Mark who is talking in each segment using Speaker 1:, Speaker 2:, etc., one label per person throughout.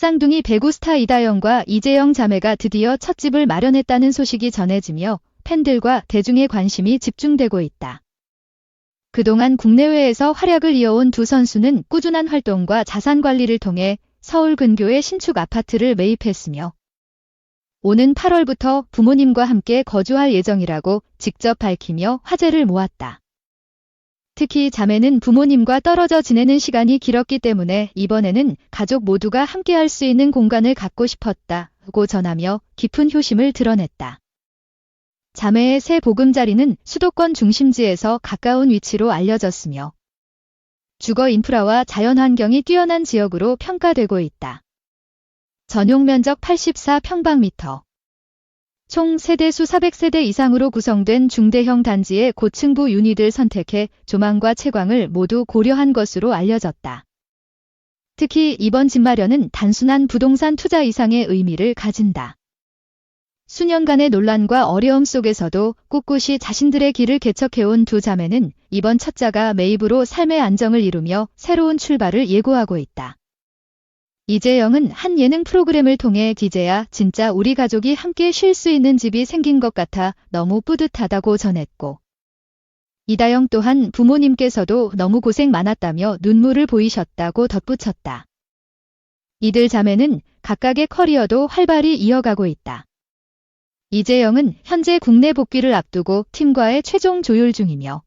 Speaker 1: 쌍둥이 배구 스타 이다영과 이재영 자매가 드디어 첫 집을 마련했다는 소식이 전해지며 팬들과 대중의 관심이 집중되고 있다. 그동안 국내외에서 활약을 이어온 두 선수는 꾸준한 활동과 자산 관리를 통해 서울 근교의 신축 아파트를 매입했으며 오는 8월부터 부모님과 함께 거주할 예정이라고 직접 밝히며 화제를 모았다. 특히 자매는 부모님과 떨어져 지내는 시간이 길었기 때문에 이번에는 가족 모두가 함께할 수 있는 공간을 갖고 싶었다 고 전하며 깊은 효심을 드러냈다. 자매의 새 보금자리는 수도권 중심지에서 가까운 위치로 알려졌으며 주거 인프라와 자연환경이 뛰어난 지역으로 평가되고 있다. 전용 면적 84평방미터. 총 세대수 400세대 이상으로 구성된 중대형 단지의 고층부 유닛을 선택해 조망과 채광을 모두 고려한 것으로 알려졌다. 특히 이번 집 마련은 단순한 부동산 투자 이상의 의미를 가진다. 수년간의 논란과 어려움 속에서도 꿋꿋이 자신들의 길을 개척해온 두 자매는 이번 첫자가 매입으로 삶의 안정을 이루며 새로운 출발을 예고하고 있다. 이재영은 한 예능 프로그램을 통해 디제야 진짜 우리 가족이 함께 쉴 수 있는 집이 생긴 것 같아 너무 뿌듯하다고 전했고 이다영 또한 부모님께서도 너무 고생 많았다며 눈물을 보이셨다고 덧붙였다. 이들 자매는 각각의 커리어도 활발히 이어가고 있다. 이재영은 현재 국내 복귀를 앞두고 팀과의 최종 조율 중이며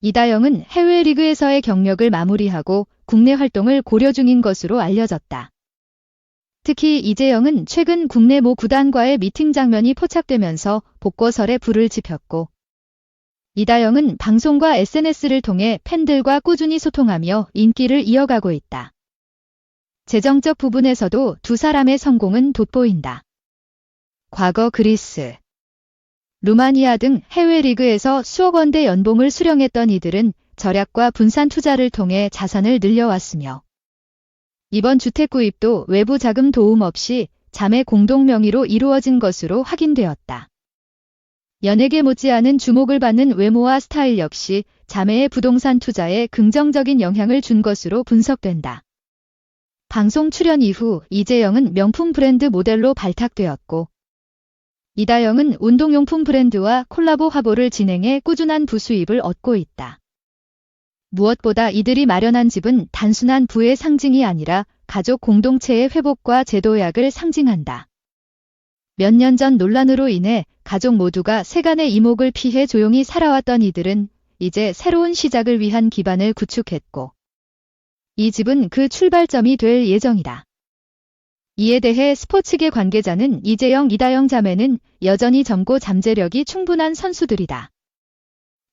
Speaker 1: 이다영은 해외 리그에서의 경력을 마무리하고 국내 활동을 고려 중인 것으로 알려졌다. 특히 이재영은 최근 국내 모 구단과의 미팅 장면이 포착되면서 복고설에 불을 지폈고 이다영은 방송과 SNS를 통해 팬들과 꾸준히 소통하며 인기를 이어가고 있다. 재정적 부분에서도 두 사람의 성공은 돋보인다. 과거 그리스, 루마니아 등 해외 리그에서 수억 원대 연봉을 수령했던 이들은 절약과 분산 투자를 통해 자산을 늘려왔으며 이번 주택 구입도 외부 자금 도움 없이 자매 공동 명의로 이루어진 것으로 확인되었다. 연예계 못지않은 주목을 받는 외모와 스타일 역시 자매의 부동산 투자에 긍정적인 영향을 준 것으로 분석된다. 방송 출연 이후 이재영은 명품 브랜드 모델로 발탁되었고 이다영은 운동용품 브랜드와 콜라보 화보를 진행해 꾸준한 부수입을 얻고 있다. 무엇보다 이들이 마련한 집은 단순한 부의 상징이 아니라 가족 공동체의 회복과 재도약을 상징한다. 몇 년 전 논란으로 인해 가족 모두가 세간의 이목을 피해 조용히 살아왔던 이들은 이제 새로운 시작을 위한 기반을 구축했고 이 집은 그 출발점이 될 예정이다. 이에 대해 스포츠계 관계자는 이재영, 이다영 자매는 여전히 젊고 잠재력이 충분한 선수들이다.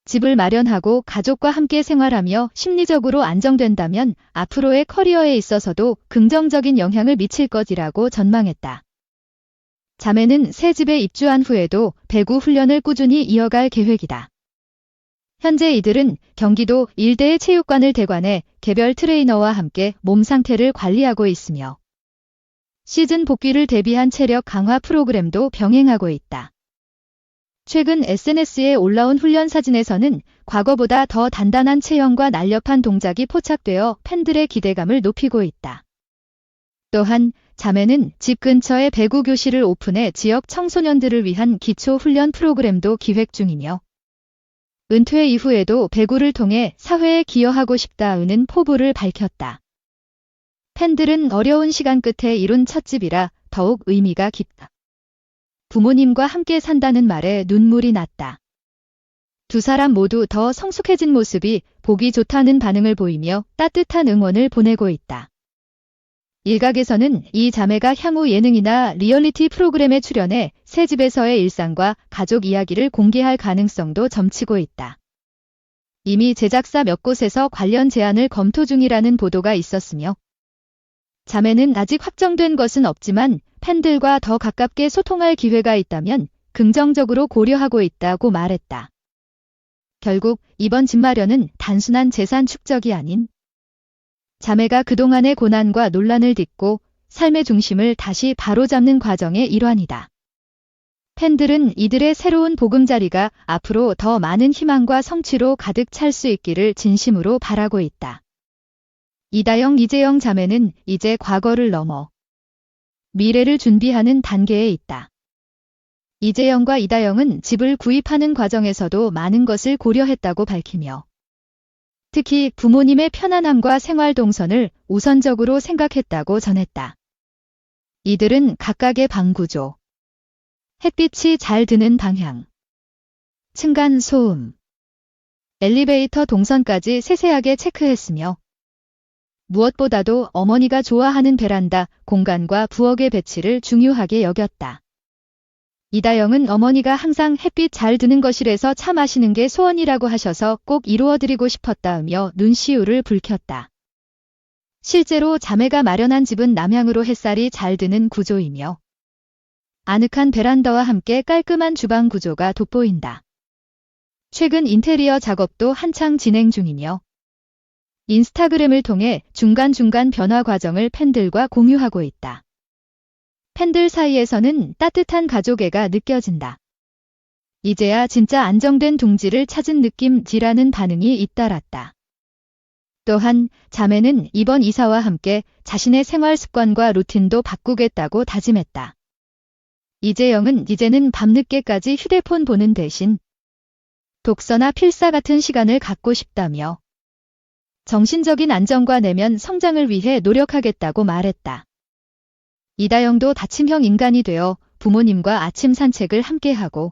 Speaker 1: 집을 마련하고 가족과 함께 생활하며 심리적으로 안정된다면 앞으로의 커리어에 있어서도 긍정적인 영향을 미칠 것이라고 전망했다. 자매는 새 집에 입주한 후에도 배구 훈련을 꾸준히 이어갈 계획이다. 현재 이들은 경기도 일대의 체육관을 대관해 개별 트레이너와 함께 몸 상태를 관리하고 있으며 시즌 복귀를 대비한 체력 강화 프로그램도 병행하고 있다. 최근 SNS에 올라온 훈련 사진에서는 과거보다 더 단단한 체형과 날렵한 동작이 포착되어 팬들의 기대감을 높이고 있다. 또한 자매는 집 근처에 배구 교실을 오픈해 지역 청소년들을 위한 기초 훈련 프로그램도 기획 중이며 은퇴 이후에도 배구를 통해 사회에 기여하고 싶다는 포부를 밝혔다. 팬들은 어려운 시간 끝에 이룬 첫 집이라 더욱 의미가 깊다. 부모님과 함께 산다는 말에 눈물이 났다. 두 사람 모두 더 성숙해진 모습이 보기 좋다는 반응을 보이며 따뜻한 응원을 보내고 있다. 일각에서는 이 자매가 향후 예능이나 리얼리티 프로그램에 출연해 새 집에서의 일상과 가족 이야기를 공개할 가능성도 점치고 있다. 이미 제작사 몇 곳에서 관련 제안을 검토 중이라는 보도가 있었으며 자매는 아직 확정된 것은 없지만 팬들과 더 가깝게 소통할 기회가 있다면 긍정적으로 고려하고 있다고 말했다. 결국 이번 집 마련은 단순한 재산 축적이 아닌 자매가 그동안의 고난과 논란을 딛고 삶의 중심을 다시 바로잡는 과정의 일환이다. 팬들은 이들의 새로운 보금자리가 앞으로 더 많은 희망과 성취로 가득 찰 수 있기를 진심으로 바라고 있다. 이다영, 이재영 자매는 이제 과거를 넘어 미래를 준비하는 단계에 있다. 이재영과 이다영은 집을 구입하는 과정에서도 많은 것을 고려했다고 밝히며 특히 부모님의 편안함과 생활 동선을 우선적으로 생각했다고 전했다. 이들은 각각의 방 구조, 햇빛이 잘 드는 방향, 층간 소음, 엘리베이터 동선까지 세세하게 체크했으며 무엇보다도 어머니가 좋아하는 베란다 공간과 부엌의 배치를 중요하게 여겼다. 이다영은 어머니가 항상 햇빛 잘 드는 거실에서 차 마시는 게 소원이라고 하셔서 꼭 이루어드리고 싶었다며 눈시울을 붉혔다. 실제로 자매가 마련한 집은 남향으로 햇살이 잘 드는 구조이며 아늑한 베란다와 함께 깔끔한 주방 구조가 돋보인다. 최근 인테리어 작업도 한창 진행 중이며 인스타그램을 통해 중간중간 변화 과정을 팬들과 공유하고 있다. 팬들 사이에서는 따뜻한 가족애가 느껴진다. 이제야 진짜 안정된 둥지를 찾은 느낌지라는 반응이 잇따랐다. 또한 자매는 이번 이사와 함께 자신의 생활 습관과 루틴도 바꾸겠다고 다짐했다. 이재영은 이제는 밤늦게까지 휴대폰 보는 대신 독서나 필사 같은 시간을 갖고 싶다며 정신적인 안정과 내면 성장을 위해 노력하겠다고 말했다. 이다영도 다침형 인간이 되어 부모님과 아침 산책을 함께하고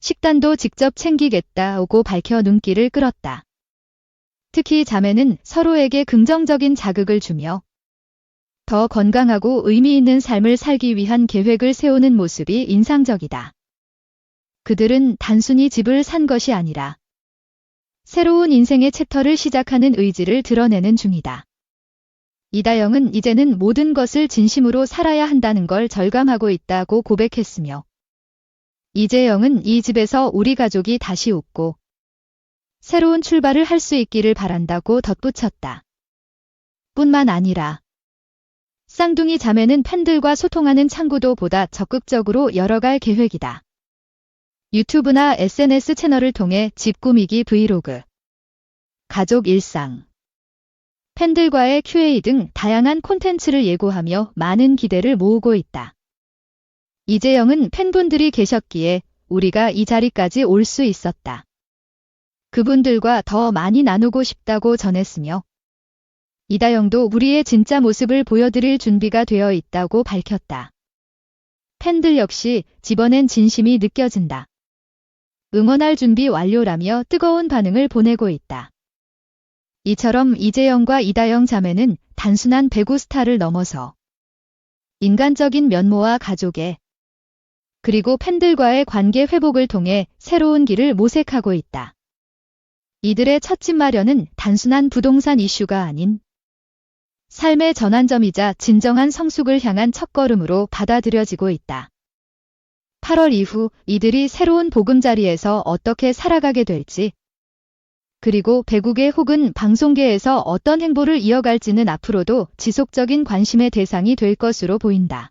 Speaker 1: 식단도 직접 챙기겠다고 밝혀 눈길을 끌었다. 특히 자매는 서로에게 긍정적인 자극을 주며 더 건강하고 의미 있는 삶을 살기 위한 계획을 세우는 모습이 인상적이다. 그들은 단순히 집을 산 것이 아니라 새로운 인생의 챕터를 시작하는 의지를 드러내는 중이다. 이다영은 이제는 모든 것을 진심으로 살아야 한다는 걸 절감하고 있다고 고백했으며 이재영은 이 집에서 우리 가족이 다시 웃고 새로운 출발을 할 수 있기를 바란다고 덧붙였다. 뿐만 아니라 쌍둥이 자매는 팬들과 소통하는 창구도 보다 적극적으로 열어갈 계획이다. 유튜브나 SNS 채널을 통해 집 꾸미기 브이로그, 가족 일상, 팬들과의 Q&A 등 다양한 콘텐츠를 예고하며 많은 기대를 모으고 있다. 이재영은 팬분들이 계셨기에 우리가 이 자리까지 올 수 있었다. 그분들과 더 많이 나누고 싶다고 전했으며 이다영도 우리의 진짜 모습을 보여드릴 준비가 되어 있다고 밝혔다. 팬들 역시 집어낸 진심이 느껴진다. 응원할 준비 완료라며 뜨거운 반응을 보내고 있다. 이처럼 이재영과 이다영 자매는 단순한 배구 스타를 넘어서 인간적인 면모와 가족의 그리고 팬들과의 관계 회복을 통해 새로운 길을 모색하고 있다. 이들의 첫집 마련은 단순한 부동산 이슈가 아닌 삶의 전환점이자 진정한 성숙을 향한 첫걸음으로 받아들여지고 있다. 8월 이후 이들이 새로운 보금자리에서 어떻게 살아가게 될지, 그리고 배국의 혹은 방송계에서 어떤 행보를 이어갈지는 앞으로도 지속적인 관심의 대상이 될 것으로 보인다.